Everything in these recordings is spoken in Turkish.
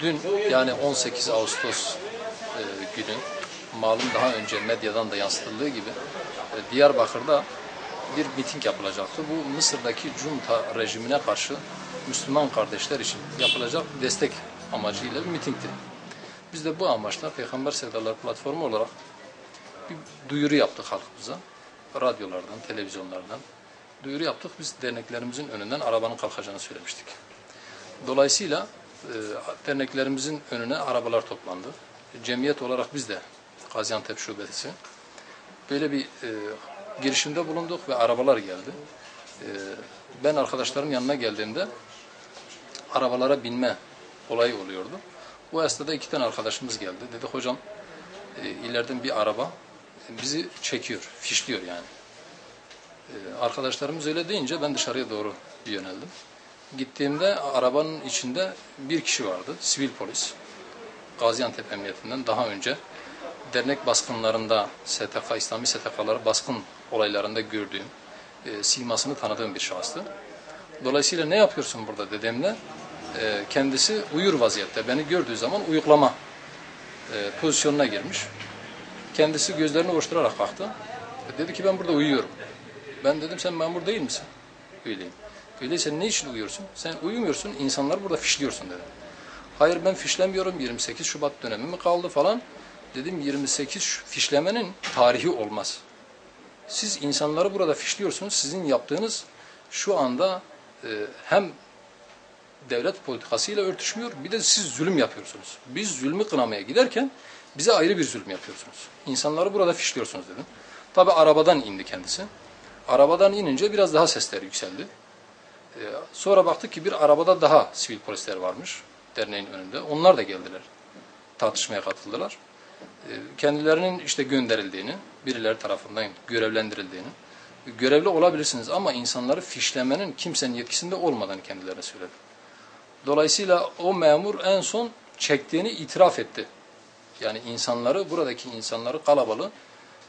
dün yani 18 Ağustos e, günü malum daha önce medyadan da yansıtıldığı gibi e, Diyarbakır'da bir miting yapılacaktı. Bu Mısır'daki junta rejimine karşı Müslüman kardeşler için yapılacak destek amacıyla bir mitingdi. Biz de bu amaçla Peygamber Sevdalar Platformu olarak bir duyuru yaptık halkımıza. Radyolardan, televizyonlardan duyuru yaptık. Biz derneklerimizin önünden arabanın kalkacağını söylemiştik. Dolayısıyla derneklerimizin önüne arabalar toplandı. Cemiyet olarak biz de Gaziantep Şubesi böyle bir e, girişimde bulunduk ve arabalar geldi. E, ben arkadaşların yanına geldiğimde arabalara binme olayı oluyordu. Bu esnada iki tane arkadaşımız geldi. Dedi hocam e, ileriden bir araba bizi çekiyor, fişliyor yani. E, arkadaşlarımız öyle deyince ben dışarıya doğru yöneldim. Gittiğimde arabanın içinde bir kişi vardı, sivil polis. Gaziantep Emniyetinden daha önce dernek baskınlarında, STK, İslami STK'ları baskın olaylarında gördüğüm, e, simasını tanıdığım bir şahıstı. Dolayısıyla ne yapıyorsun burada dediğimde e, kendisi uyur vaziyette. Beni gördüğü zaman uyuklama e, pozisyonuna girmiş. Kendisi gözlerini ovuşturarak kalktı. Dedi ki ben burada uyuyorum. Ben dedim sen memur değil misin? Öyleyim. Öyleyse ne için uyuyorsun? Sen uyumuyorsun, insanlar burada fişliyorsun dedi. Hayır ben fişlemiyorum, 28 Şubat dönemi mi kaldı falan. Dedim 28 Ş- fişlemenin tarihi olmaz. Siz insanları burada fişliyorsunuz. Sizin yaptığınız şu anda e, hem devlet politikasıyla örtüşmüyor bir de siz zulüm yapıyorsunuz. Biz zulmü kınamaya giderken bize ayrı bir zulüm yapıyorsunuz. İnsanları burada fişliyorsunuz dedim. Tabi arabadan indi kendisi. Arabadan inince biraz daha sesler yükseldi. Ee, sonra baktık ki bir arabada daha sivil polisler varmış derneğin önünde. Onlar da geldiler. Tartışmaya katıldılar. Ee, kendilerinin işte gönderildiğini, birileri tarafından görevlendirildiğini, görevli olabilirsiniz ama insanları fişlemenin kimsenin yetkisinde olmadan kendilerine söyledi. Dolayısıyla o memur en son çektiğini itiraf etti. Yani insanları, buradaki insanları kalabalığı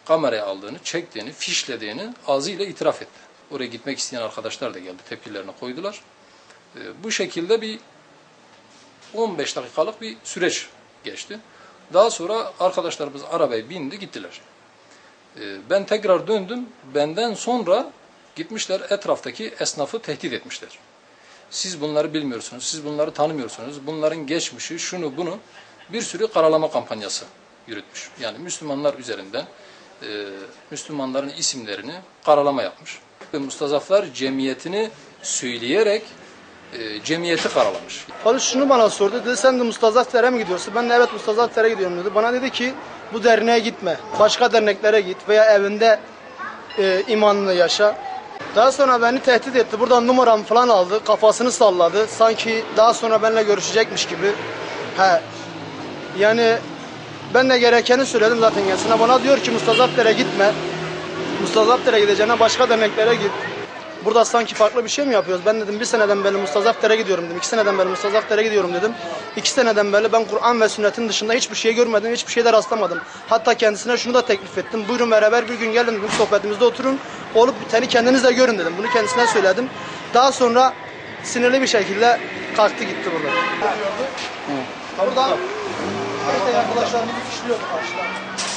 kameraya aldığını, çektiğini, fişlediğini ağzıyla itiraf etti. Oraya gitmek isteyen arkadaşlar da geldi, tepkilerini koydular. Ee, bu şekilde bir 15 dakikalık bir süreç geçti. Daha sonra arkadaşlarımız arabaya bindi gittiler. Ee, ben tekrar döndüm. Benden sonra gitmişler etraftaki esnafı tehdit etmişler. Siz bunları bilmiyorsunuz, siz bunları tanımıyorsunuz. Bunların geçmişi, şunu bunu bir sürü karalama kampanyası yürütmüş. Yani Müslümanlar üzerinden e, Müslümanların isimlerini karalama yapmış. Mustazaflar cemiyetini söyleyerek e, cemiyeti karalamış. Polis şunu bana sordu. Dedi sen de Mustazaf Ter'e mi gidiyorsun? Ben de evet Mustazaf Ter'e gidiyorum dedi. Bana dedi ki bu derneğe gitme. Başka derneklere git veya evinde e, imanını yaşa. Daha sonra beni tehdit etti. Buradan numaramı falan aldı. Kafasını salladı. Sanki daha sonra benimle görüşecekmiş gibi. He. Yani ben de gerekeni söyledim zaten kendisine. Bana diyor ki Mustazaf Ter'e gitme. Mustazaf Ter'e gideceğine başka derneklere git. Burada sanki farklı bir şey mi yapıyoruz? Ben dedim bir seneden beri Mustazafter'e gidiyorum dedim. İki seneden beri Mustazafter'e gidiyorum dedim. İki seneden beri ben Kur'an ve sünnetin dışında hiçbir şey görmedim, hiçbir şeyde rastlamadım. Hatta kendisine şunu da teklif ettim. Buyurun beraber bir gün gelin dedim sohbetimizde oturun. Olup biteni kendiniz de görün dedim. Bunu kendisine söyledim. Daha sonra sinirli bir şekilde kalktı gitti burada. Burada arkadaşlarımızı fişliyordu karşıdan.